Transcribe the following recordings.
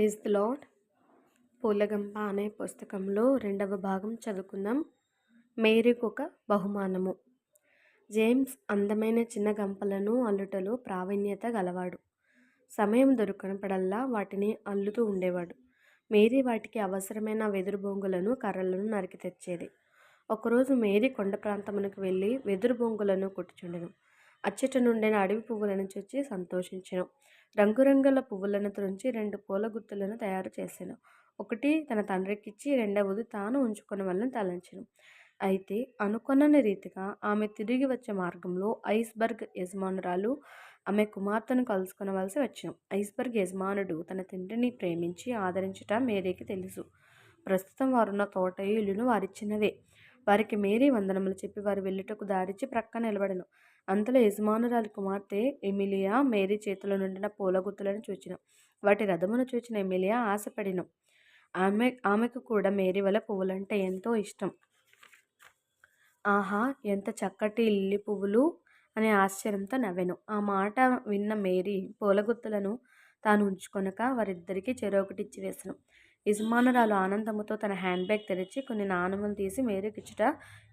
Praise the lord పూలగంప అనే పుస్తకంలో రెండవ భాగం చదువుకుందాం. మేరీకి ఒక బహుమానము. జేమ్స్ అందమైన చిన్న గంపలను అల్లుటలో ప్రావీణ్యత గలవాడు. సమయం దొరికినప్పుడల్లా వాటిని అల్లుతూ ఉండేవాడు. మేరీ వాటికి అవసరమైన వెదురు బొంగులను కర్రలను నరికి తెచ్చేది. ఒకరోజు మేరీ కొండ ప్రాంతమునకు వెళ్ళి వెదురు బొంగులను కుట్టుచుండెను. అచ్చట నుండిన అడవి పువ్వులను చూచి సంతోషించెను. రంగురంగుల పువ్వులను తుంచి రెండు పూల గుత్తులను తయారు చేశాను ఒకటి తన తండ్రికిచ్చి రెండవది తాను ఉంచుకున్న వలన తలంచను. అయితే అనుకొనని రీతిగా ఆమె తిరిగి వచ్చే మార్గంలో ఐస్బర్గ్ యజమానురాలు ఆమె కుమార్తెను కలుసుకునవలసి వచ్చాం ఐస్బర్గ్ యజమానుడు తన తండ్రిని ప్రేమించి ఆదరించటం మేరీకి తెలుసు. ప్రస్తుతం వారున్న తోట ఇల్లును వారిచ్చినవే. వారికి మేరీ వందనములు చెప్పి వారు వెళ్ళుటకు దారిచి ప్రక్క నిలబడను. అంతలో యజమానురాలి కుమార్తె ఎమిలియా మేరీ చేతిలో నుండిన పూల గుత్తులను చూచిన. వాటి రథమును చూచిన ఎమిలియా ఆశపడిను. ఆమె ఆమెకు కూడా మేరీ వల్ల పువ్వులంటే ఎంతో ఇష్టం. ఆహా ఎంత చక్కటి లిల్లీ పువ్వులు అనే ఆశ్చర్యంతో నవ్వెను. ఆ మాట విన్న మేరీ పూలగుత్తులను తాను ఉంచుకొనక వారిద్దరికీ చెరొకటిచ్చి వేసను. యజమానురాలు ఆనందముతో తన హ్యాండ్ బ్యాగ్ తెరిచి కొన్ని నాణములు తీసి మేరీకి ఇచ్చుట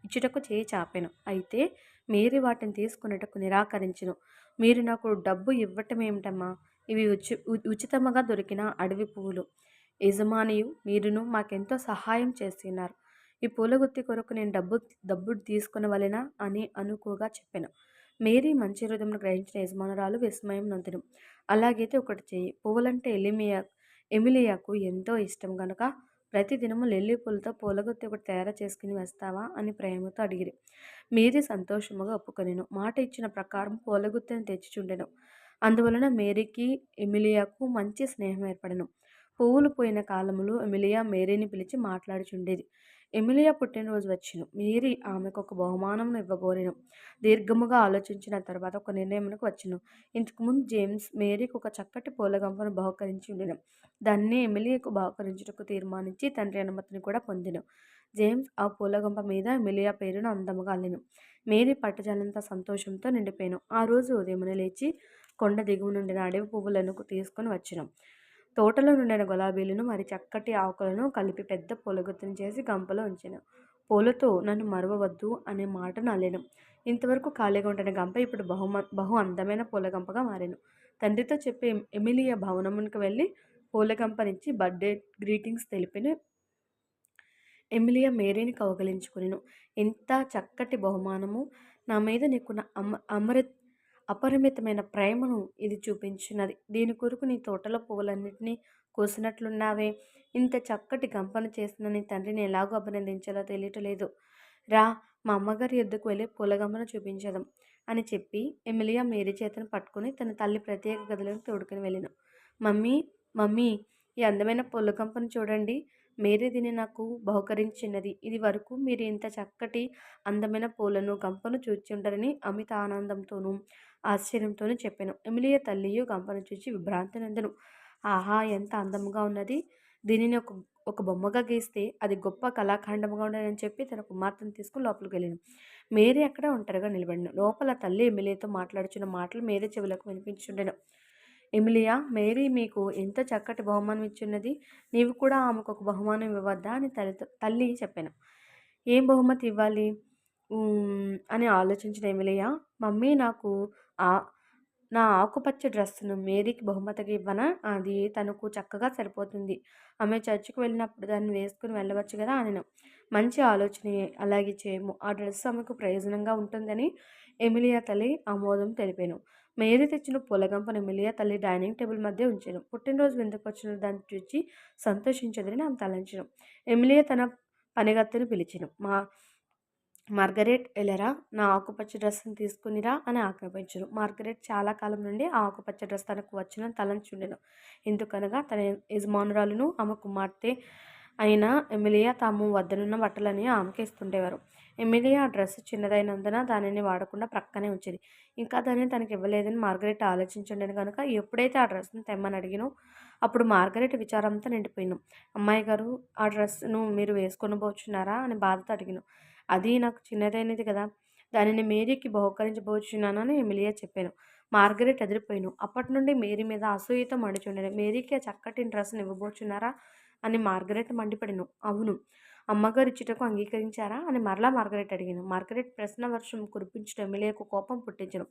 ఇచ్చుటకు చేయి చాపెను. అయితే మేరీ వాటిని తీసుకునేటకు నిరాకరించును. మీరు నాకు డబ్బు ఇవ్వటం ఏమిటమ్మా ఇవి ఉచి ఉచితముగా దొరికిన అడవి పువ్వులు. యజమానియు మీరును మాకెంతో సహాయం చేస్తున్నారు ఈ పూల గుత్తి కొరకు నేను డబ్బు డబ్బు తీసుకునవలెనా అని అనుకోగా చెప్పాను. మేరీ మంచి హృదయం గ్రహించిన యజమానురాలు విస్మయం నొందిను. అలాగైతే ఒకటి చేయి పువ్వులంటే ఎలిమియా ఎమిలియాకు ఎంతో ఇష్టం. కనుక ప్రతిదినము లిల్లీ పూలతో పూలగుత్తి ఒకటి తయారు చేసుకుని వస్తావా? అని ప్రేమతో అడిగిరి. మేరీ సంతోషముగా ఒప్పుకొనిను. మాట ఇచ్చిన ప్రకారం పూలగుత్తిని తెచ్చిచుండెను. అందువలన మేరీకి ఎమిలియాకు మంచి స్నేహం ఏర్పడను. పువ్వులు పోయిన కాలములో ఎమిలియా మేరీని పిలిచి మాట్లాడుచుండేది. ఎమిలియా పుట్టినరోజు వచ్చిన. మేరీ ఆమెకు ఒక బహుమానం ఇవ్వగోరెను. దీర్ఘముగా ఆలోచించిన తర్వాత ఒక నిర్ణయమునకు వచ్చును. ఇంతకుముందు జేమ్స్ మేరీకి ఒక చక్కటి పూలగంపను బహుకరించి ఉండిన. దాన్ని ఎమిలియాకు బహుకరించుటకు తీర్మానించి తండ్రి అనుమతిని కూడా పొందిను. జేమ్స్ ఆ పూలగంప మీద ఎమిలియా పేరును అందముగా అల్లిను. మేరీ పట్టజాలంత సంతోషంతో నిండిపోయాను. ఆ రోజు ఉదయమున లేచి కొండ దిగువ నుండి అడవి పువ్వులను తీసుకొని వచ్చినాం. తోటలో నుండిన గులాబీలను మరి చక్కటి ఆకులను కలిపి పెద్ద పూలగుత్తుని చేసి గంపలో ఉంచాను. పూలతో నన్ను మరవవద్దు అనే మాటను అల్లేను ఇంతవరకు ఖాళీగా ఉంటున్న గంప ఇప్పుడు బహుమ బహు అందమైన పూలగంపగా మారాను. తండ్రితో చెప్పి ఎమిలియా భవనమునికి వెళ్ళి పూలగంపనిచ్చి బర్త్డే గ్రీటింగ్స్ తెలిపిన ఎమిలియా మేరీని కౌగలించుకునేను. ఎంత చక్కటి బహుమానము నా మీద నీకున్న అమ అమృత్ అపరిమితమైన ప్రేమను ఇది చూపించినది. దీని కొరకు నీ తోటలో పువ్వులన్నింటినీ కోసినట్లున్నావే. ఇంత చక్కటి గంపను చేసిన నీ తండ్రిని ఎలాగో అభినందించాలో తెలియటలేదు రా మా అమ్మగారి ఎద్దుకు వెళ్ళి పూలగంపను చూపించదాం అని చెప్పి ఎమిలియా మేరీ చేతను పట్టుకుని తన తల్లి ప్రత్యేక గదిలోకి తోడుకుని వెళ్ళాను మమ్మీ మమ్మీ ఈ అందమైన పూలగంపను చూడండి. మేరీ దీన్ని నాకు బహుకరించినది. ఇది వరకు మీరు ఇంత చక్కటి అందమైన పూలను గంపను చూచుంటారని అమిత ఆనందంతోనూ ఆశ్చర్యంతోనూ చెప్పాను. ఎమిలియ తల్లియు గంపను చూచి విభ్రాంతి నందను. ఆహా ఎంత అందముగా ఉన్నది. దీనిని ఒక ఒక బొమ్మగా గీస్తే అది గొప్ప కళాఖండముగా ఉండదని చెప్పి తన కుమార్తెను తీసుకుని లోపలికి వెళ్ళాను. మేరీ అక్కడ ఒంటరిగా నిలబడిన లోపల తల్లి ఎమ్మెల్యేతో మాట్లాడుచున్న మాటలు మేరీ చెవులకు వినిపించుండెను. ఎమిలియా మేరీ మీకు ఎంత చక్కటి బహుమానం ఇచ్చున్నది? నీవు కూడా ఆమెకు ఒక బహుమానం ఇవ్వద్దా అని తల్లితో తల్లి చెప్పాను. ఏం బహుమతి ఇవ్వాలి? అని ఆలోచించిన ఎమిలియా మమ్మీ నాకు ఆ నా ఆకుపచ్చ డ్రెస్సును మేరీకి బహుమతిగా ఇవ్వనా? అది తనకు చక్కగా సరిపోతుంది. ఆమె చర్చికి వెళ్ళినప్పుడు దాన్ని వేసుకుని వెళ్ళవచ్చు కదా? అని మంచి ఆలోచన అలాగే చేయము. ఆ డ్రెస్ ఆమెకు ప్రయోజనంగా ఉంటుందని ఎమిలియా తల్లి ఆమోదం తెలిపాను. మేరీ తెచ్చిన పూలగంపను ఎమిలియా తల్లి డైనింగ్ టేబుల్ మధ్య ఉంచడం పుట్టినరోజు విందుకొచ్చిన దాన్ని చూచి సంతోషించదని ఆమె తలంచడం ఎమిలియా తన పనిగత్తెను పిలిచాను. మా మార్గరెట్ ఎలరా? నా ఆకుపచ్చ డ్రెస్ని తీసుకునిరా అని ఆజ్ఞాపించను. మార్గరెట్ చాలా కాలం నుండి ఆ ఆకుపచ్చ డ్రెస్ తనకు వచ్చిన తలంచుండెను. ఎందుకనగా తన యజమానురాలను ఆమె కుమార్తె అయిన ఎమిలియా తాము వద్దనున్న బట్టలని ఆమెకి ఇస్తుండేవారు. ఎమిలియా ఆ డ్రెస్ చిన్నదైనందున దానిని వాడకుండా ప్రక్కనే ఉంచేది. ఇంకా దానిని తనకి ఇవ్వలేదని మార్గరెట్ ఆలోచించండి కనుక ఎప్పుడైతే ఆ డ్రెస్ని తెమ్మని అడిగినో అప్పుడు మార్గరెట్ విచారంతో నిండిపోయినాం అమ్మాయి గారు ఆ డ్రెస్ను మీరు వేసుకొని పోచున్నారా? అని బాధతో అడిగినాం. అది నాకు చిన్నదైనది కదా దానిని మేరీకి బహుకరించబోచున్నానని ఎమిలియా చెప్పాను మార్గరెట్ ఎదిరిపోయాను అప్పటి నుండి మేరీ మీద అసూయతో మండుచుండెను. మేరీకి ఆ చక్కటి డ్రెస్ని ఇవ్వబోచున్నారా? అని మార్గరెట్ మండిపడిను. అవును. అమ్మగారు ఇచ్చుటకు అంగీకరించారా? అని మరలా మార్గరెట్ అడిగాను మార్గరెట్ ప్రశ్న వర్షం కురిపించడం మిలేకు కోపం పుట్టించను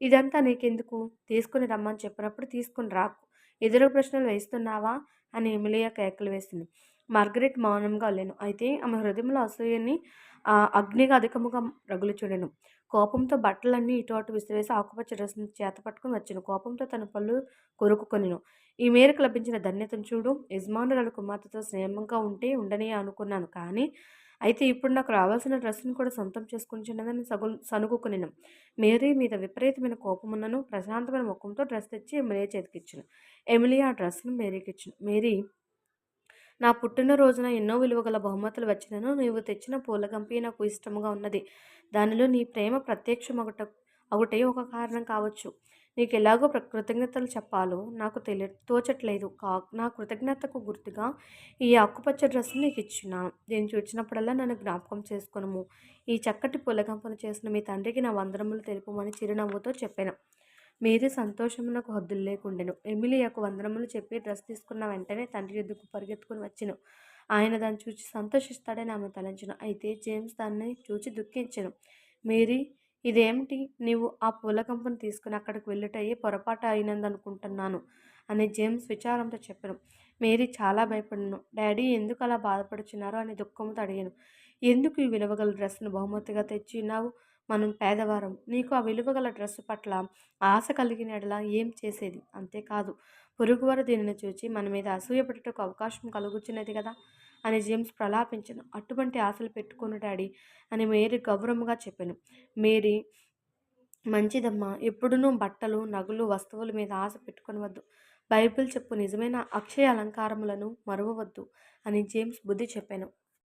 ఇదంతా నీకెందుకు? తీసుకుని రమ్మని చెప్పినప్పుడు తీసుకుని రాకు ఎదురు ప్రశ్నలు వేస్తున్నావా? అని ఎమిలియా కేకలు వేసింది. మార్గరెట్ మౌనంగా లేను. అయితే ఆమె హృదయంలో అసూయని అగ్నిగా అధికముగా రగులు చూడను కోపంతో బట్టలన్నీ ఇటు అటు విసిరేసి ఆకుపచ్చ డ్రెస్ను చేత పట్టుకుని వచ్చాను కోపంతో తన పళ్ళు కొరుకుకొనిను ఈ మేరకు లభించిన ధన్యతను చూడు. యజమానురాలు కుమార్తెతో స్నేహంగా ఉంటే ఉండని అనుకున్నాను. కానీ అయితే ఇప్పుడు నాకు రావాల్సిన డ్రెస్సును కూడా సొంతం చేసుకుంటున్నదని సగు సనుగుకునిను మేరీ మీద విపరీతమైన కోపమున్నను ప్రశాంతమైన ముఖంతో డ్రెస్ తెచ్చి ఎమ్మెల్యే చేతికిచ్చును. ఎమిలీ ఆ డ్రెస్సును మేరీకి ఇచ్చును మేరీ నా పుట్టినరోజున ఎన్నో విలువగల బహుమతులు వచ్చినను నీవు తెచ్చిన పూలగంపి నాకు ఇష్టముగా ఉన్నది. దానిలో నీ ప్రేమ ప్రత్యక్షమొకట ఒకటే ఒక కారణం కావచ్చు. నీకు ఎలాగో కృతజ్ఞతలు చెప్పాలో నాకు తెలియ తోచట్లేదు. కా నా కృతజ్ఞతకు గుర్తుగా ఈ ఆకుపచ్చ డ్రెస్ నీకు ఇచ్చున్నాను నేను చూచినప్పుడల్లా నన్ను జ్ఞాపకం చేసుకునము. ఈ చక్కటి పులగంపను చేసిన మీ తండ్రికి నా వందరములు తెలుపమని చిరునవ్వుతో చెప్పాను. మీరే సంతోషమునకు హద్దులు లేకుండెను. ఎమిలియాకు వందనములు చెప్పి డ్రెస్ తీసుకున్న వెంటనే తండ్రి ఎద్దుకు పరిగెత్తుకుని వచ్చెను. ఆయన దాన్ని చూచి సంతోషిస్తాడని ఆమె తలంచను. అయితే జేమ్స్ దాన్ని చూచి దుఃఖించను. మేరీ ఇదేమిటి? నీవు ఆ పూల కంపెని తీసుకుని అక్కడికి వెళ్ళుటయ్యే పొరపాటు అయినందనుకుంటున్నాను అని జేమ్స్ విచారంతో చెప్పాను. మేరీ చాలా భయపడను. డాడీ ఎందుకు అలా బాధపడుచున్నారో? అని దుఃఖంతో అడిగాను. ఎందుకు ఈ విలువగల డ్రెస్ను బహుమతిగా తెచ్చిన్నావు మనం పేదవారం. నీకు ఆ విలువగల డ్రెస్సు పట్ల ఆశ కలిగినలా ఏం చేసేది? అంతేకాదు పొరుగువారు దీనిని చూచి మన మీద అసూయపడటకు అవకాశం కలుగుచున్నది కదా అని జేమ్స్ ప్రలాపించను. అటువంటి ఆశలు పెట్టుకుని డాడీ అని మేరీ గౌరవముగా చెప్పాను. మేరీ మంచిదమ్మా. ఎప్పుడునూ బట్టలు నగులు వస్తువుల మీద ఆశ పెట్టుకునవద్దు. బైబిల్ చెప్పు నిజమైన అక్షయ అలంకారములను మరువవద్దు అని జేమ్స్ బుద్ధి చెప్పాను.